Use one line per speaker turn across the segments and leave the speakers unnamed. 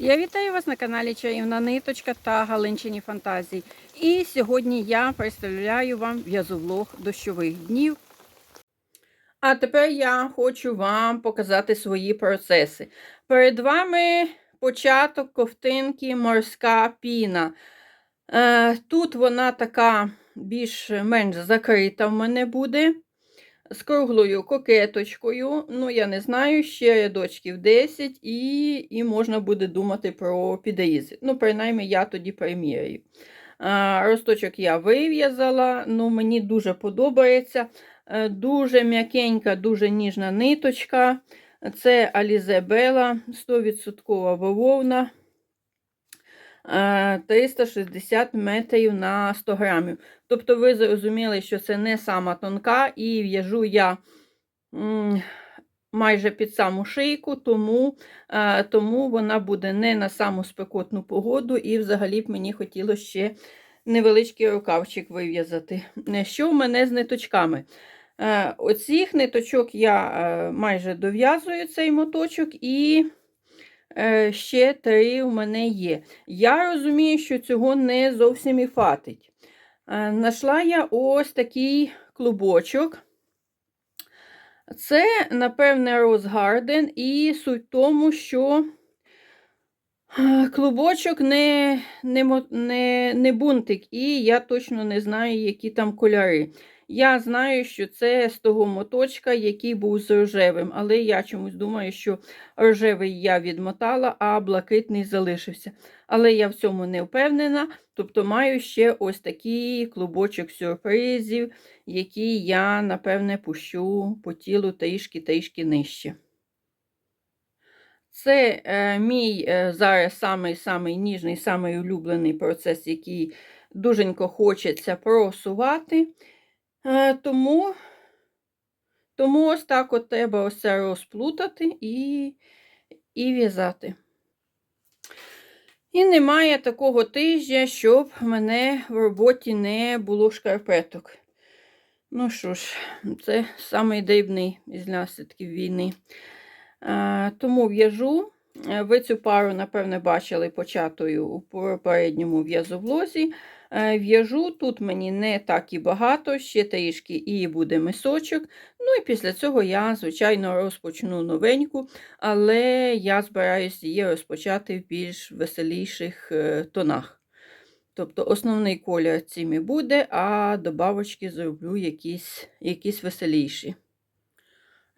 Я вітаю вас на каналі Чарівна Ниточка та Галинчині Фантазії. І сьогодні я представляю вам в'язовлог дощових днів. А тепер я хочу вам показати свої процеси. Перед вами початок ковтинки морська піна. Е, Тут вона така більш-менш закрита в мене буде. З круглою кокеточкою. Ну, я не знаю, ще рядочків 10, і і можна буде думати про підрізи. Ну, принаймні, я тоді приміряю. Росточок я вив'язала, ну, мені дуже подобається. Е, Дуже м'якенька, дуже ніжна ниточка. Це Alize Bella, 100% бавовна. Е, 360 метрів на 100 грамів. Тобто ви зрозуміли, що це не сама тонка, і в'яжу я майже під саму шийку, тому, е, тому вона буде не на саму спекотну погоду, і взагалі б мені хотілося ще невеличкий рукавчик вив'язати. Е, Що в мене з ниточками? Е, Оцих ниточок я е, майже дов'язую цей моточок, і е, ще три у мене є. Я розумію, що цього не зовсім і фатить. Е, Нашла я ось такий клубочок. Це, напевне, Garden, і суть в тому, що е, клубочок не, не, не, не бунтик, і я точно не знаю, які там кольори. Я знаю, що це з того моточка, який був з рожевим, але я чомусь думаю, що рожевий я відмотала, а блакитний залишився. Але я в цьому не впевнена. Тобто маю ще ось такий клубочок сюрпризів, який я, напевне, пущу по тілу трішки-трішки нижче. Це е, мій е, зараз самий-самий ніжний, самий улюблений процес, який дуженько хочеться просувати. Е, тому, тому ось так от треба ось це розплутати і, і в'язати. І немає такого тижня, щоб в мене в роботі не було шкарпеток. Ну що ж, це самий дрібний із наслідків війни. А, тому в'яжу. Е, Ви цю пару, напевне, бачили початою у попередньому в'язовлозі. Е, В'яжу, тут мені не так і багато, ще трішки і буде мисочок. Ну і після цього я, звичайно, розпочну новеньку, але я збираюся її розпочати в більш веселіших е, тонах. Тобто основний колір цим і буде, а добавочки зроблю якісь, якісь веселіші.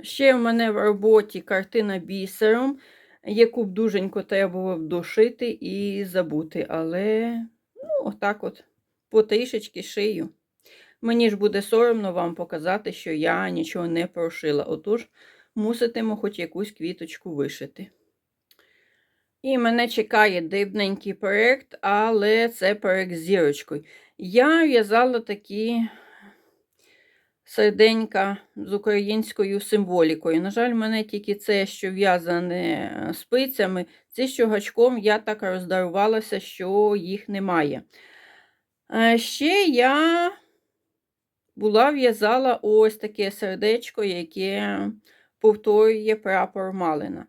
Ще в мене в роботі картина бісером, яку б дуженько треба було б дошити і забути. Але, отак от, потрішечки шию. Мені ж буде соромно вам показати, що я нічого не прошила. Отож, муситиму хоч якусь квіточку вишити. І мене чекає дивненький проєкт, але це проєкт з зірочкою. Я в'язала такі серденька з українською символікою. На жаль, мене тільки це, що в'язане е, спицями, ці, що гачком, я так роздарувалася, що їх немає. Е, Ще я була в'язала ось таке сердечко, яке повторює прапор Малина.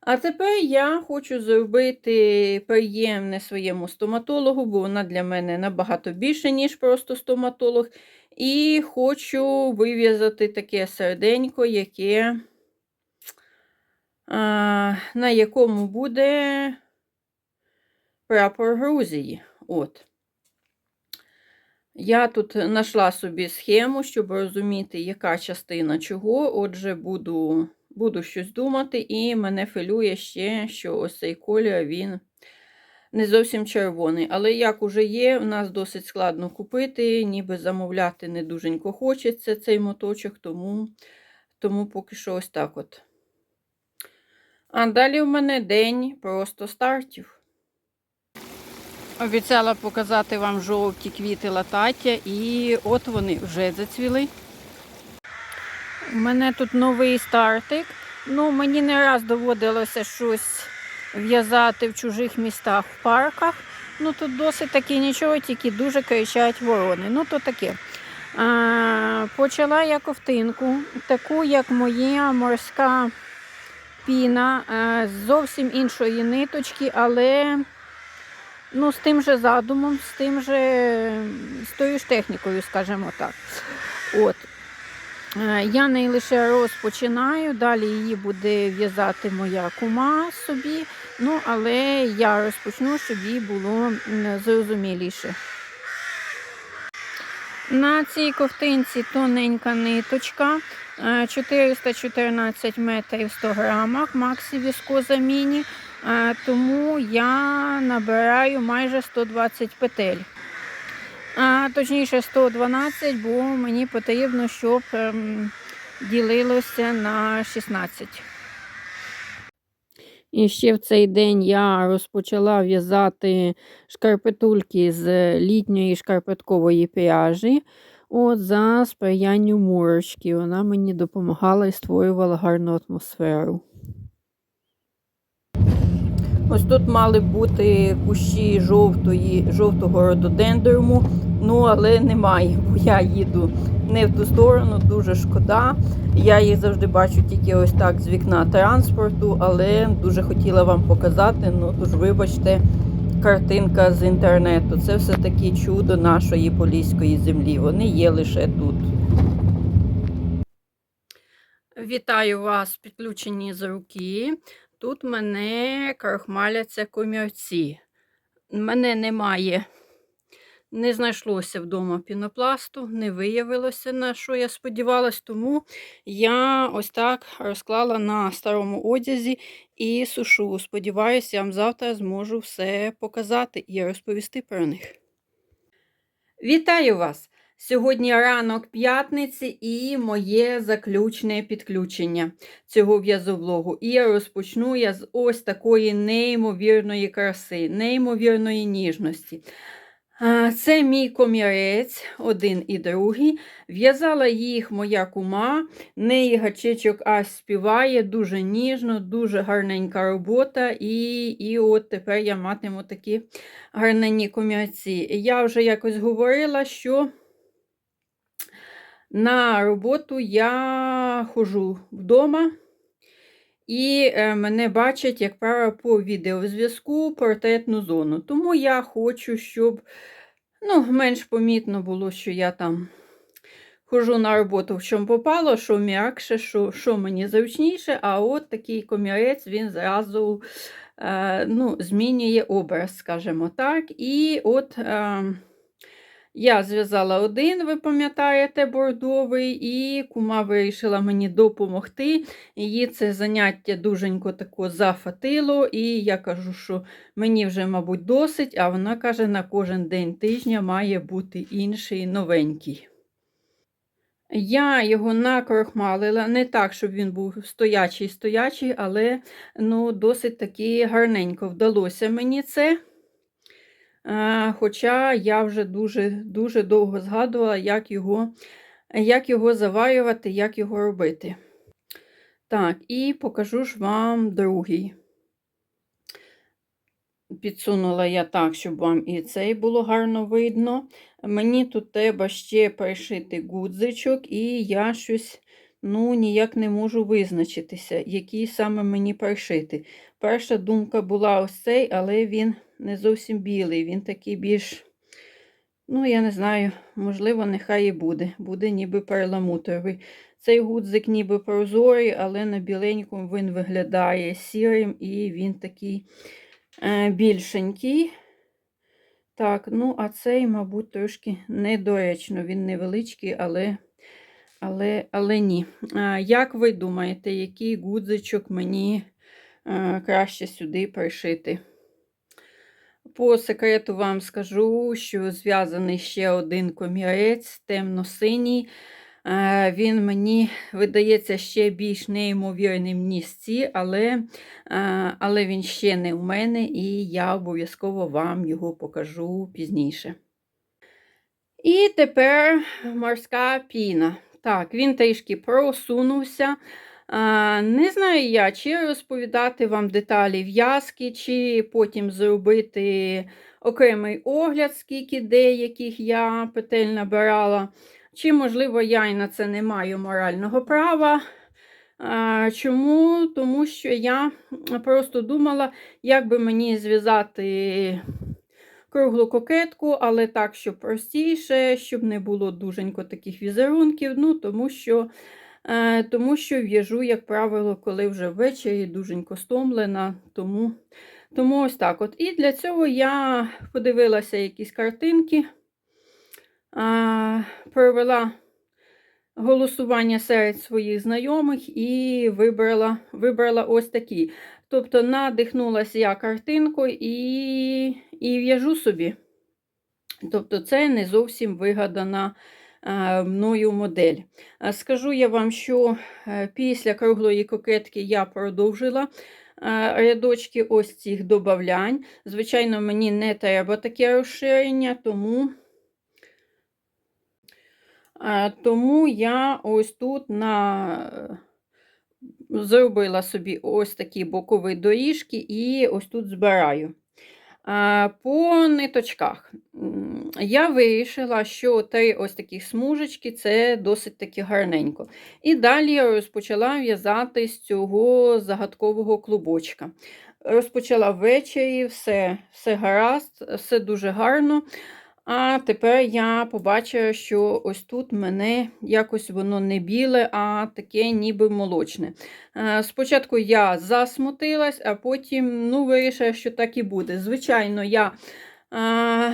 А тепер я хочу зробити приємне своєму стоматологу, бо вона для мене набагато більше, ніж просто стоматолог. І хочу вив'язати таке серденько, яке, на якому буде прапор Грузії. От. Я тут знайшла собі схему, щоб розуміти, яка частина чого. Отже, буду, буду щось думати, і мене хвилює ще, що ось цей колір він не зовсім червоний. Але як уже є, в нас досить складно купити, ніби замовляти не дуженько хочеться цей моточок, тому, тому поки що ось так от. А далі в мене день просто стартів. Обіцяла показати вам жовті квіти латаття, і от вони вже зацвіли. У мене тут новий стартик. Ну, мені не раз доводилося щось в'язати в чужих містах в парках. Ну тут досить таки нічого, тільки дуже кричать ворони. Ну, то таке. А, почала я ковтинку, таку, як моя морська піна з зовсім іншої ниточки, але ну, з тим же задумом, з тим же, з тою ж технікою, скажімо так. От. Я неї лише розпочинаю, далі її буде в'язати моя кума собі. Ну, але я розпочну, щоб їй було зрозуміліше. На цій ковтинці тоненька ниточка, е, 414 метрів 100 грамах, максі віскоза міні, е, тому я набираю майже 120 петель. А, точніше 112, бо мені потрібно, щоб ем, ділилося на 16. І ще в цей день я розпочала в'язати шкарпетульки з літньої шкарпеткової пряжі. От за сприянню мурочки. Вона мені допомагала і створювала гарну атмосферу. Ось тут мали бути кущі жовтої, жовтого рододендруму, ну але немає, бо я їду не в ту сторону, дуже шкода. Я їх завжди бачу тільки ось так з вікна транспорту, але дуже хотіла вам показати. Ну тож, вибачте, картинка з інтернету. Це все-таки чудо нашої поліської землі. Вони є лише тут. Вітаю вас, підключені з руки. Тут мене крахмаляться комірці. Мене немає, не знайшлося вдома пінопласту, не виявилося, на що я сподівалась, тому я ось так розклала на старому одязі і сушу. Сподіваюся, я вам завтра зможу все показати і розповісти про них. Вітаю вас! Сьогодні ранок п'ятниці і моє заключне підключення цього в'язовлогу. І розпочну я з ось такої неймовірної краси, неймовірної ніжності. Це мій комірець, один і другий. В'язала їх моя кума. Неї гачечок аж співає, дуже ніжно, дуже гарненька робота. І і от тепер я матиму такі гарненні комірці. Я вже якось говорила, що. На роботу я ходжу вдома, і е, мене бачать, як правило, по відеозв'язку портретну зону. Тому я хочу, щоб ну, менш помітно було, що я там ходжу на роботу, в чому попало, що м'якше, що що мені зручніше. А от такий комірець він зразу е, ну, змінює образ, скажімо так. І от. Е, я зв'язала один, ви пам'ятаєте, бордовий, і кума вирішила мені допомогти. Її це заняття дуженько тако зафатило, і я кажу, що мені вже, мабуть, досить, а вона каже, на кожен день тижня має бути інший новенький. Я його накрохмалила, не так, щоб він був стоячий-стоячий, але ну, досить таки гарненько вдалося мені це. Хоча я вже дуже дуже довго згадувала, як його як його заварювати, як його робити. Так, і покажу ж вам другий. Підсунула я так, щоб вам і цей було гарно видно. Мені тут треба ще пришити гудзичок, і я щось ну, ніяк не можу визначитися, який саме мені пришити. Перша думка була ось цей, але він не зовсім білий, він такий більш, ну, я не знаю, можливо, нехай і буде. Буде ніби перламутровий. Цей гудзик ніби прозорий, але на біленькому він виглядає сірим і він такий е, більшенький. Так, ну, а цей, мабуть, трошки недоречно. Він невеличкий, але але, але ні. Як ви думаєте, який гудзичок мені а, краще сюди пришити? По секрету вам скажу, що зв'язаний ще один комірець, темно-синій. Він мені видається ще більш неймовірним ніж але але він ще не у мене, і я обов'язково вам його покажу пізніше. І тепер морська піна. Так, він трішки просунувся. Не знаю я, чи розповідати вам деталі в'язки, чи потім зробити окремий огляд, скільки деяких я петель набирала. Чи, можливо, я і на це не маю морального права. Чому? Тому що я просто думала, як би мені зв'язати круглу кокетку, але так, щоб простіше, щоб не було дуженько таких візерунків. Ну, тому що е, тому що в'яжу, як правило, коли вже ввечері дуженько стомлена. Тому тому ось так от. І для цього я подивилася якісь картинки, провела голосування серед своїх знайомих і вибрала вибрала ось такі. Тобто надихнулася я картинкою і і в'яжу собі. Тобто, це не зовсім вигадана а, мною модель. Скажу я вам, що е, після круглої кокетки я продовжила рядочки ось цих добавлянь. Звичайно, мені не треба таке розширення, тому. Тому я ось тут на... зробила собі ось такі бокові доріжки і ось тут збираю. По ниточках. Я вирішила, що три ось такі смужечки це досить таки гарненько. І далі я розпочала в'язати з цього загадкового клубочка. Розпочала ввечері, все, все гаразд, все дуже гарно. А тепер я побачила, що ось тут мене якось воно не біле, а таке ніби молочне. Е, спочатку я засмутилась, а потім ну, вирішила, що так і буде. Звичайно, я а,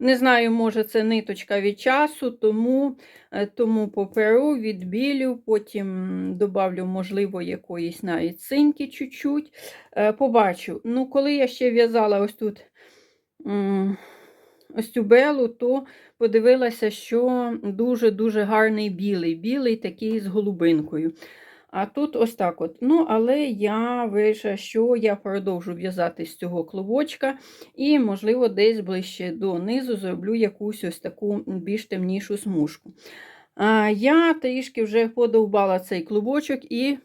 не знаю, може, це ниточка від часу, тому е, тому поперу, відбілю, потім добавлю, можливо, якоїсь навіть синьки чуть-чуть. Е, побачу. Ну, Коли я ще в'язала ось тут ось цю белу, то подивилася, що дуже-дуже гарний білий, білий такий з голубинкою. А тут ось так от. Ну, але я вирішила, що я продовжу в'язати з цього клубочка, і, можливо, десь ближче до низу зроблю якусь ось таку більш темнішу смужку. А, Я трішки вже подовбала цей клубочок і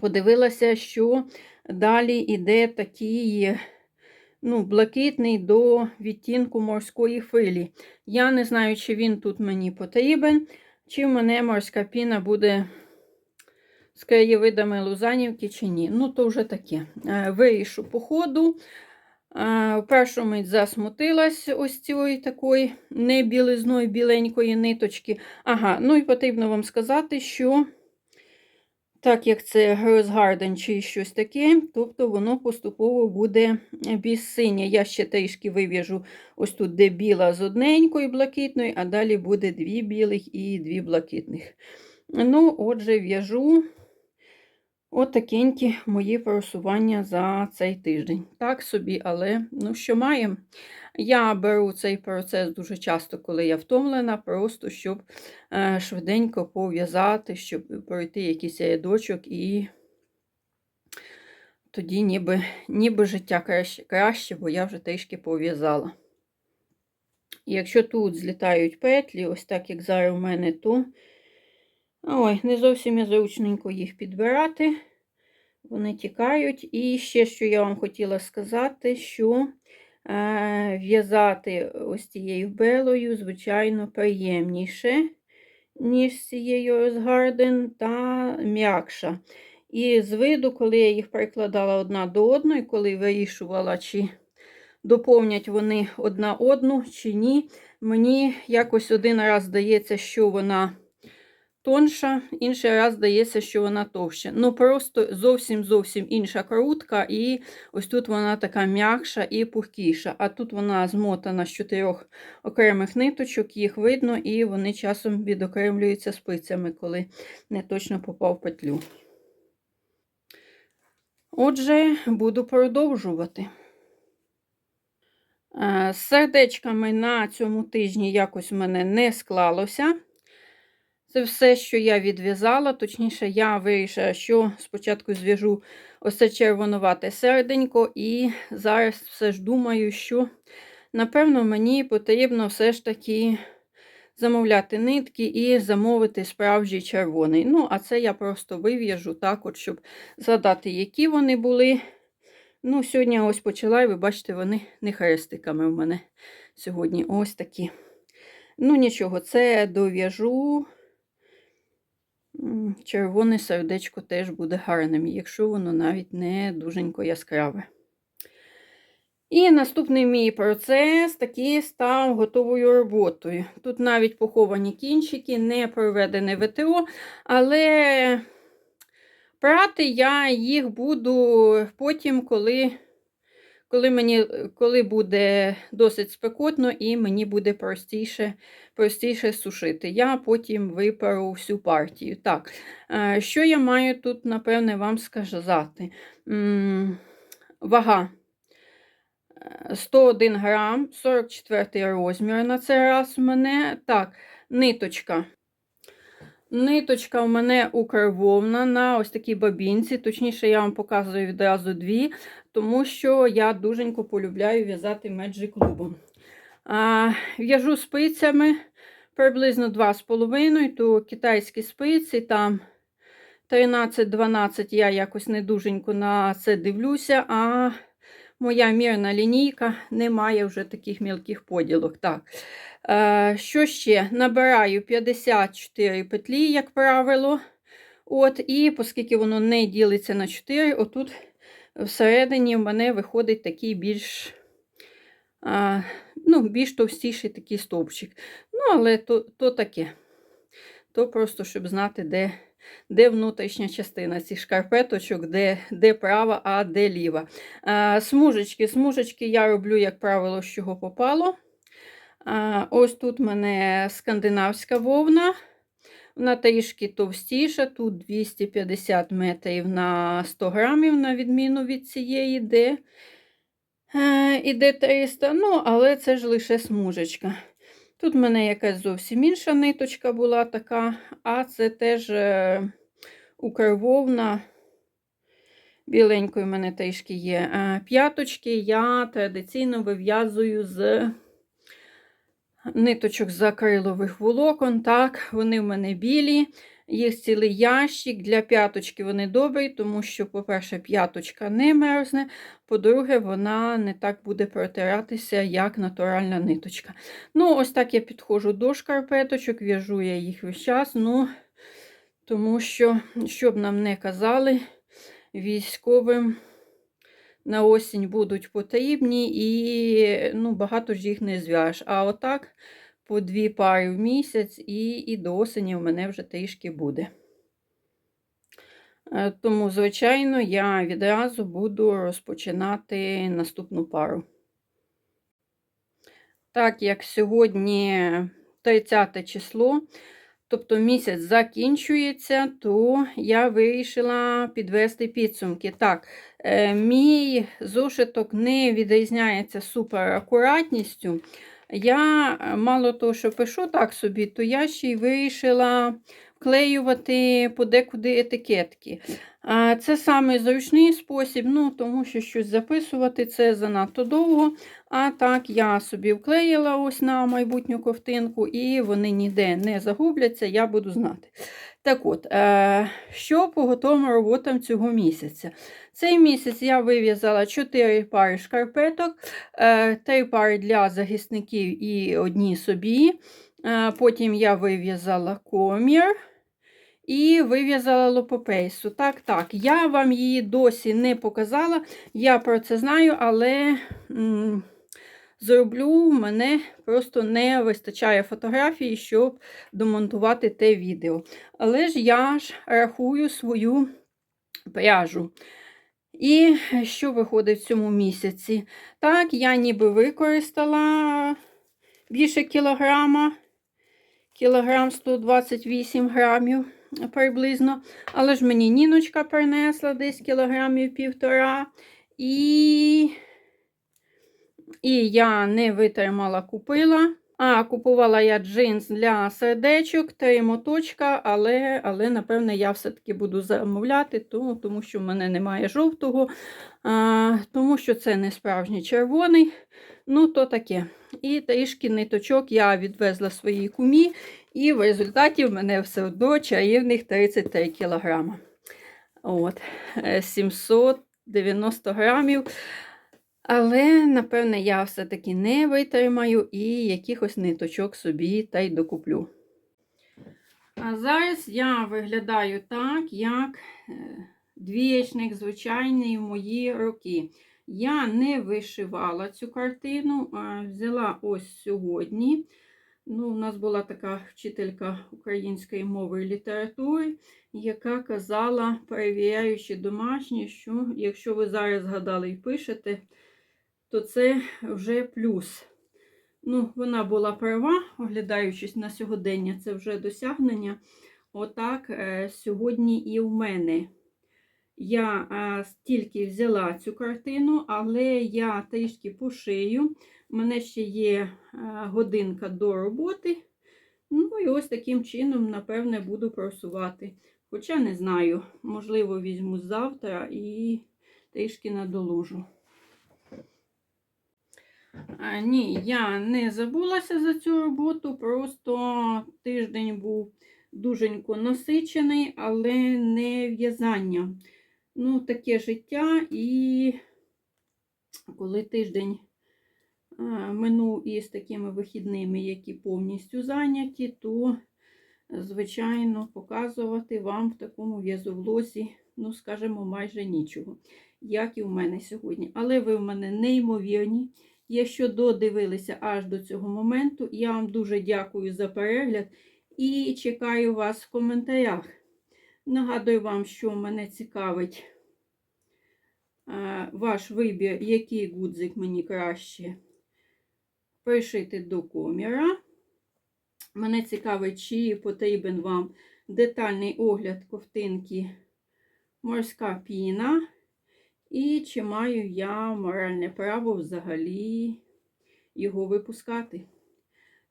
подивилася, що далі йде такий ну, блакитний до відтінку морської филі. Я не знаю, чи він тут мені потрібен, чи в мене морська піна буде з краєвидами Лузанівки, чи ні. Ну, то вже таке. Е, вирішу по ходу. Е, першу мить засмутилась ось цієї такої небілизної біленької ниточки. Ага, ну і потрібно вам сказати, що так як це Грозгарден чи щось таке, тобто воно поступово буде синє. Я ще трішки вив'яжу ось тут, де біла з одненькою блакитною, а далі буде дві білих і дві блакитних. Ну, отже, в'яжу отакенькі мої просування за цей тиждень. Так собі, але ну що маємо? Я беру цей процес дуже часто, коли я втомлена, просто щоб е, швиденько пов'язати, щоб пройти якийсь рядочок і тоді ніби ніби життя краще, краще, бо я вже трішки пов'язала. І якщо тут злітають петлі, ось так як зараз у мене, то ой, не зовсім я зручненько їх підбирати, вони тікають. І ще, що я вам хотіла сказати, що в'язати ось цією белою, звичайно, приємніше, ніж цією розгарден, та м'якша. І з виду, коли я їх прикладала одна до одної, коли вирішувала, чи доповнять вони одна одну, чи ні, мені якось один раз здається, що вона тонша, інший раз здається, що вона товща. Ну, просто зовсім зовсім інша крутка, і ось тут вона така м'якша і пухкіша. А тут вона змотана з чотирьох окремих ниточок, їх видно, і вони часом відокремлюються спицями, коли не точно попав петлю. Отже, буду продовжувати. Е, з сердечками на цьому тижні якось в мене не склалося. Це все, що я відв'язала, точніше, я вирішила, що спочатку зв'яжу ось це червонувате серденько, і зараз все ж думаю, що, напевно, мені потрібно все ж таки замовляти нитки і замовити справжній червоний. Ну, а це я просто вив'яжу так, от, щоб згадати, які вони були. Ну, Сьогодні ось почала, і ви бачите, вони не хрестиками в мене сьогодні ось такі. Ну, нічого, це дов'яжу. Червоне сердечко теж буде гарним, якщо воно навіть не дуженько яскраве. І наступний мій процес такий став готовою роботою. Тут навіть поховані кінчики, не проведене ВТО, але прати я їх буду потім, коли, коли, мені, коли буде досить спекотно і мені буде простіше, простіше сушити. Я потім виперу всю партію. Так, е, що я маю тут, напевне, вам сказати? Вага. 101 грам, 44 розмір на цей раз у мене. Так, ниточка. Ниточка у мене укрвовна на ось такій бабінці. Точніше, я вам показую відразу дві, тому що я дуженько полюбляю в'язати Magic клубом. В'яжу спицями приблизно 2,5, то китайські спиці там 13-12 я якось не дуженько на це дивлюся. а Моя мірна лінійка не має вже таких мілких поділок. Так. Е, Що ще? Набираю 54 петлі, як правило. От, І оскільки воно не ділиться на 4, отут всередині в мене виходить такий більш а, ну, більш товстіший такий стовпчик. Ну, але то, то таке. То просто, щоб знати, де де внутрішня частина цих шкарпеточок, де де права, а де ліва. А, Смужечки смужечки я роблю, як правило, з чого попало. А, Ось тут в мене скандинавська вовна. Вона трішки товстіша, тут 250 метрів на 100 грамів, на відміну від цієї, де е, іде 300. Ну, але це ж лише смужечка. Тут в мене якась зовсім інша ниточка була така, а це теж е, укрвовна. Біленької в мене трішки є. Е, п'яточки я традиційно вив'язую з ниточок з акрилових волокон. Так, вони в мене білі. Їх цілий ящик. Для п'яточки вони добрі, тому що, по-перше, п'яточка не мерзне, по-друге, вона не так буде протиратися, як натуральна ниточка. Ну, ось так я підходжу до шкарпеточок, в'яжу я їх весь час. ну, Тому що, щоб нам не казали, військовим на осінь будуть потрібні, і ну, багато ж їх не зв'яж. А отак по дві пари в місяць, і і до осені в мене вже трішки буде. Е, тому, звичайно, я відразу буду розпочинати наступну пару. Так як сьогодні 30 число, тобто місяць закінчується, то я вирішила підвести підсумки. Так, е, мій зошиток не відрізняється супер акуратністю. Я е, мало того, що пишу так собі, то я ще й вирішила вклеювати подекуди етикетки. Це саме зручний спосіб, ну, тому що щось записувати це занадто довго. А так, я собі вклеїла ось на майбутню ковтинку, і вони ніде не загубляться, я буду знати. Так от, е, що по готовим роботам цього місяця? Цей місяць я вив'язала 4 пари шкарпеток, 3 е, пари для захисників і одні собі. Е, потім я вив'язала комір. І вив'язала лопопейсу. Так, так, я вам її досі не показала, я про це знаю, але м зроблю, мене просто не вистачає фотографії, щоб домонтувати те відео. Але ж я ж рахую свою пряжу. І що виходить в цьому місяці? Так, я ніби використала більше кілограма, кілограм 128 грамів приблизно. Але ж мені ніночка принесла десь кілограмів півтора. І і я не витримала, купила. А, купувала я джинс для сердечок, три моточка, але, але напевне, я все-таки буду замовляти, тому, тому що в мене немає жовтого, а, тому що це не справжній червоний. Ну, то таке. І трішки ниточок я відвезла своїй кумі, і в результаті в мене все одно чарівних 33 кг. От, 790 е, грамів. Але, напевне, я все-таки не витримаю і якихось ниточок собі та й докуплю. А зараз я виглядаю так, як е, двієчник звичайний в мої роки. Я не вишивала цю картину, а взяла ось сьогодні. Ну, У нас була така вчителька української мови і літератури, яка казала, перевіряючи домашні, що якщо ви зараз згадали і пишете, то це вже плюс. Ну, Вона була права, оглядаючись на сьогодення, це вже досягнення. Отак е, сьогодні і в мене. Я е, тільки взяла цю картину, але я трішки пошию. У мене ще є е, годинка до роботи. Ну і ось таким чином, напевне, буду просувати. Хоча не знаю, можливо, візьму завтра і трішки надолужу. А, ні, я не забулася за цю роботу, просто тиждень був дуженько насичений, але не в'язання. Ну, таке життя, і коли тиждень а, минув із такими вихідними, які повністю зайняті, то, звичайно, показувати вам в такому в'язовлозі, ну, скажімо, майже нічого, як і в мене сьогодні. Але ви в мене неймовірні. Якщо додивилися аж до цього моменту, я вам дуже дякую за перегляд і чекаю вас в коментарях. Нагадую вам, що мене цікавить а, ваш вибір, який гудзик мені краще пришити до коміра. Мене цікавить, чи потрібен вам детальний огляд ковтинки морська піна. І чи маю я моральне право взагалі його випускати.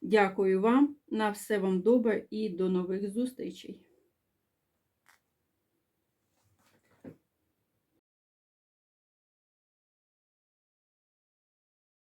Дякую вам, на все вам добре і до нових зустрічей!